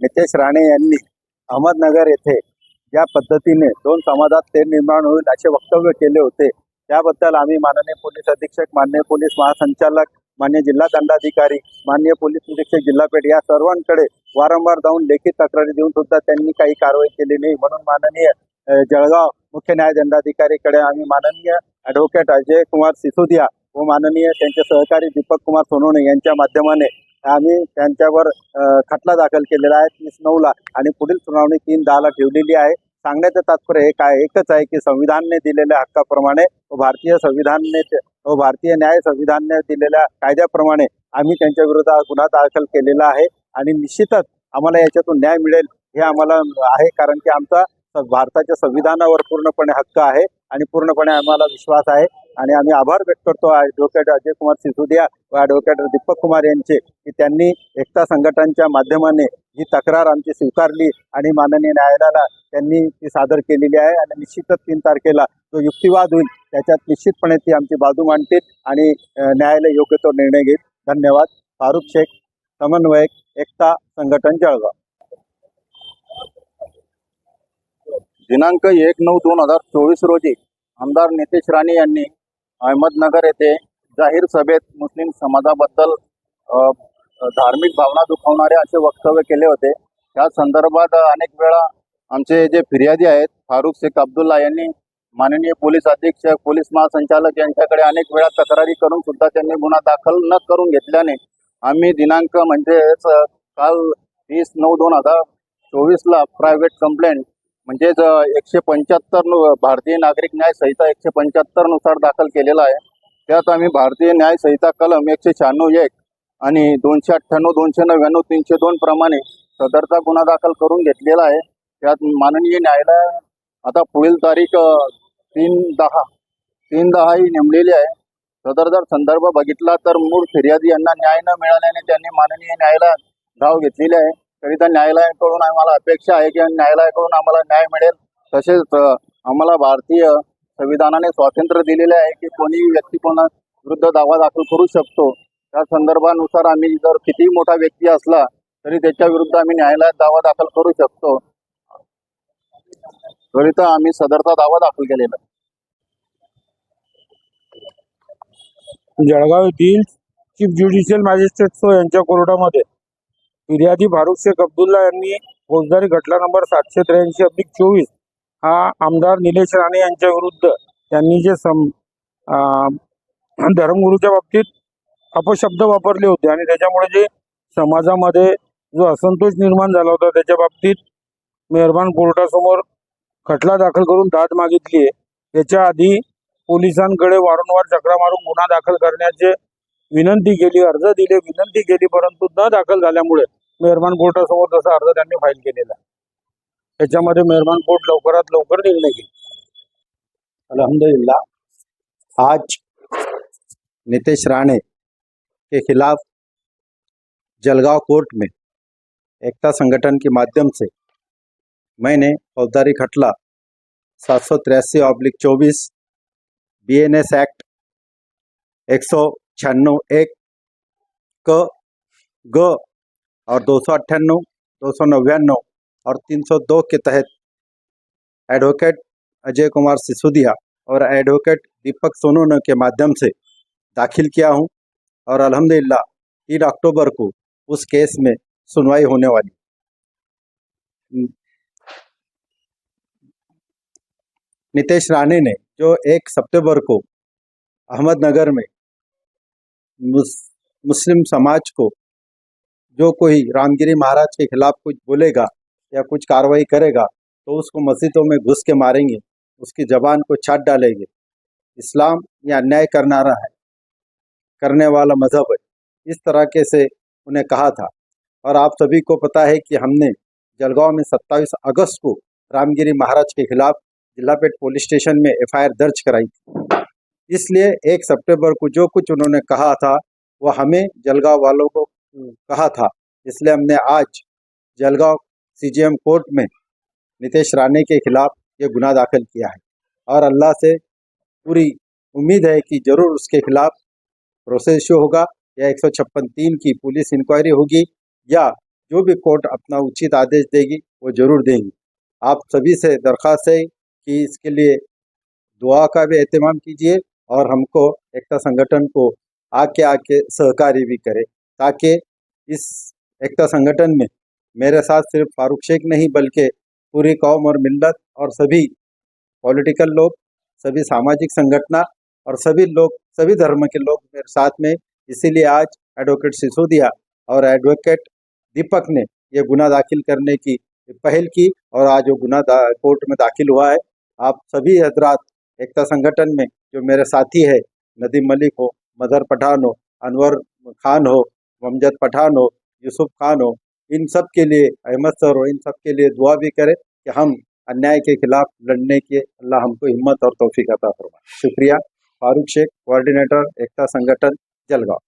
नितेश राणे यांनी अहमदनगर येथे ज्या पद्धतीने दोन समाजात ते निर्माण होईल असे वक्तव्य केले होते. त्याबद्दल आम्ही माननीय पोलीस अधीक्षक मान्य पोलीस महासंचालक मान्य जिल्हा दंडाधिकारी माननीय पोलीस निरीक्षक जिल्हापेठ या सर्वांकडे वारंवार जाऊन लेखी तक्रारी देऊन सुद्धा त्यांनी काही कारवाई केली नाही. म्हणून माननीय जळगाव मुख्य न्याय दंडाधिकारीकडे आम्ही माननीय ॲडव्होकेट अजय कुमार सिसोदिया व माननीय त्यांचे सहकारी दीपक कुमार सोनवणे यांच्या माध्यमाने आम्ही त्यांच्यावर खटला दाखल केलेला आहे. तीस नऊला आणि पुढील सुनावणी तीन दहाला ठेवलेली आहे. सांगण्याचं तात्पर्य एक आहे एकच आहे की संविधानने दिलेल्या हक्काप्रमाणे व भारतीय संविधानने व भारतीय न्याय संविधानने दिलेल्या कायद्याप्रमाणे आम्ही त्यांच्या विरोधात गुन्हा दाखल केलेला आहे. आणि निश्चितच आम्हाला याच्यातून न्याय मिळेल हे आम्हाला आहे. कारण की आमचा भारताच्या संविधानावर पूर्णपणे हक्क आहे आणि पूर्णपणे आम्हाला विश्वास आहे. आणि आम्ही आभार व्यक्त करतो ॲडव्होकेट अजय कुमार सिसोदिया व ॲडव्होकेट दीपक कुमार यांचे की त्यांनी एकता संघटनांच्या माध्यमाने ही तक्रार आमची स्वीकारली आणि माननीय न्यायालयाला त्यांनी ती सादर केलेली आहे आणि निश्चितच तीन तारखेला जो युक्तिवाद होईल त्याच्यात निश्चितपणे ती आमची बाजू मांडतील आणि न्यायालय योग्य तो निर्णय घेईल. धन्यवाद. फारुख शेख समन्वयक एकता संघटन जळगाव. दिनांक एक नऊ दोन हजार चोवीस रोजी आमदार नितेश राणे यांनी अहमदनगर येथे जाहीर सभेत मुस्लिम समाजाबद्दल धार्मिक भावना दुखवणारे असे वक्तव्य केले होते. त्या संदर्भात अनेक वेळा आमचे जे फिर्यादी आहेत फारुख शेख अब्दुल्ला यांनी माननीय पोलीस अधीक्षक पोलीस महासंचालक यांच्याकडे अनेक वेळा तक्रारी करून सुद्धा त्यांनी गुन्हा दाखल न करून घेतल्याने आम्ही दिनांक म्हणजेच काल तीस नऊ दोन हजार चोवीसला प्रायव्हेट कंप्लेंट म्हणजेच एकशे पंच्याहत्तर भारतीय नागरिक न्याय संहिता एकशे पंच्याहत्तरनुसार दाखल केलेला आहे. त्यात आम्ही भारतीय न्याय संहिता कलम एकशे शहाण्णव एक आणि दोनशे अठ्ठ्याण्णव दोनशे नव्याण्णव तीनशे दोन प्रमाणे सदरचा गुन्हा दाखल करून घेतलेला आहे. त्यात माननीय न्यायालय आता पुढील तारीख तीन दहा तीन दहा ही नेमलेली आहे. सदर जर संदर्भ बघितला तर मूळ फिर्यादी यांना न्याय न मिळाल्याने त्यांनी माननीय न्यायालयात धाव घेतलेली आहे. करिता न्यायालयाकडून आम्हाला अपेक्षा आहे की न्यायालयाकडून आम्हाला न्याय मिळेल. तसेच आम्हाला भारतीय संविधानाने स्वातंत्र्य दिलेले आहे की कोणीही व्यक्ती कोणा विरुद्ध दावा दाखल करू शकतो. त्या संदर्भानुसार आम्ही जर कितीही मोठा व्यक्ती असला तरी त्याच्या विरुद्ध आम्ही न्यायालयात दावा दाखल करू शकतो. करिता आम्ही सदरचा दावा दाखल केलेला जळगाव येथील चीफ ज्युडिशियल मॅजिस्ट्रेट सो यांच्या कोर्टामध्ये फिर्यादी फारुख शेख अब्दुल्ला यांनी फौजदारी खटला नंबर सातशे त्र्याऐंशी अधिक चोवीस हा आमदार निलेश राणे यांच्या विरुद्ध त्यांनी जे सम धर्मगुरूच्या बाबतीत अपशब्द वापरले होते आणि त्याच्यामुळे जे समाजामध्ये जो असंतोष निर्माण झाला होता त्याच्या बाबतीत मेहरबान कोर्टासमोर खटला दाखल करून दाद मागितली आहे. याच्या आधी पोलिसांकडे वारंवार चक्रा मारून गुन्हा दाखल करण्याचे विनंती केली अर्ज दिले विनंती केली परंतु न दाखल झाल्यामुळे मेहरबान कोर्टासमोर तसा अर्ज़ त्यांनी फाईल केलेला. त्याच्यामध्ये मेहरबान कोर्ट लवकरात लवकर निर्णय घेईल अल्हम्दुलिल्लाह आज नितेश राणे के खिलाफ जलगांव कोर्ट में एकता संगठन के माध्यम से मैंने फौजदारी खटला सात सौ तिरासी ऑब्लिक चौबीस बी एन एस एक्ट एक सौ छियानवे एक क ग और दो सौ अट्ठानवे, दो सौ नव्याण्णव और तीन सौ दो के तहत एडवोकेट अजय कुमार सिसोदिया और एडवोकेट दीपक सोनू के माध्यम से दाखिल किया हूँ और अल्हम्दुलिल्लाह तीन अक्टूबर को उस केस में सुनवाई होने वाली। नितेश राणे ने जो एक सितंबर को अहमदनगर में मुस्लिम समाज को जो कोई रामगिरी महाराज के खिलाफ कुछ बोलेगा या कुछ कार्रवाई करेगा तो उसको मस्जिदों में घुस के मारेंगे, उसकी जबान को छाट डालेंगे। इस्लाम ये अन्याय करना रहा है, करने वाला मज़हब है। इस तरह के से उन्हें कहा था। और आप सभी को पता है कि हमने जलगांव में 27 अगस्त को रामगिरी महाराज के खिलाफ जिलापेट पुलिस स्टेशन में एफआईआर दर्ज कराई थी। इसलिए एक सितंबर को जो कुछ उन्होंने कहा था, वो हमें जलगांव वालों को कहा था। इसलिए हमने आज जलगांव सीजीएम कोर्ट में नितेश राणे के खिलाफ ये गुनाह दाखिल किया है। और अल्लाह से पूरी उम्मीद है कि ज़रूर उसके खिलाफ प्रोसेस इशू होगा। या एक सौ छप्पन तीन की पुलिस इंक्वायरी होगी या जो भी कोर्ट अपना उचित आदेश देगी, वो ज़रूर देंगी। आप सभी से दरख्वास्त है कि इसके लिए दुआ का भी एहतमाम कीजिए और हमको एकता संगठन को आके आके सहकारी भी करे। ताकि इस एकता संगठन में मेरे साथ सिर्फ़ फारूक शेख नहीं, बल्कि पूरी कौम और मिल्लत और सभी पॉलिटिकल लोग, सभी सामाजिक संगठना और सभी लोग, सभी धर्म के लोग मेरे साथ में। इसीलिए आज एडवोकेट सिसोदिया और एडवोकेट दीपक ने ये गुना दाखिल करने की पहल की और आज वो गुना कोर्ट में दाखिल हुआ है। आप सभी हजरात एकता संगठन में जो मेरे साथी है, नदीम मलिक हो, मदर पठान हो, अनवर खान हो ममजद पठान हो, यूसुफ खान हो, इन सब के लिए, अहमद सर हो, इन सब के लिए दुआ भी करें कि हम अन्याय के खिलाफ लड़ने के, अल्लाह हमको हिम्मत और तोफ़ी अता फरमाए। शुक्रिया। फारूक शेख, कोऑर्डिनेटर, एकता संगठन, जलगांव।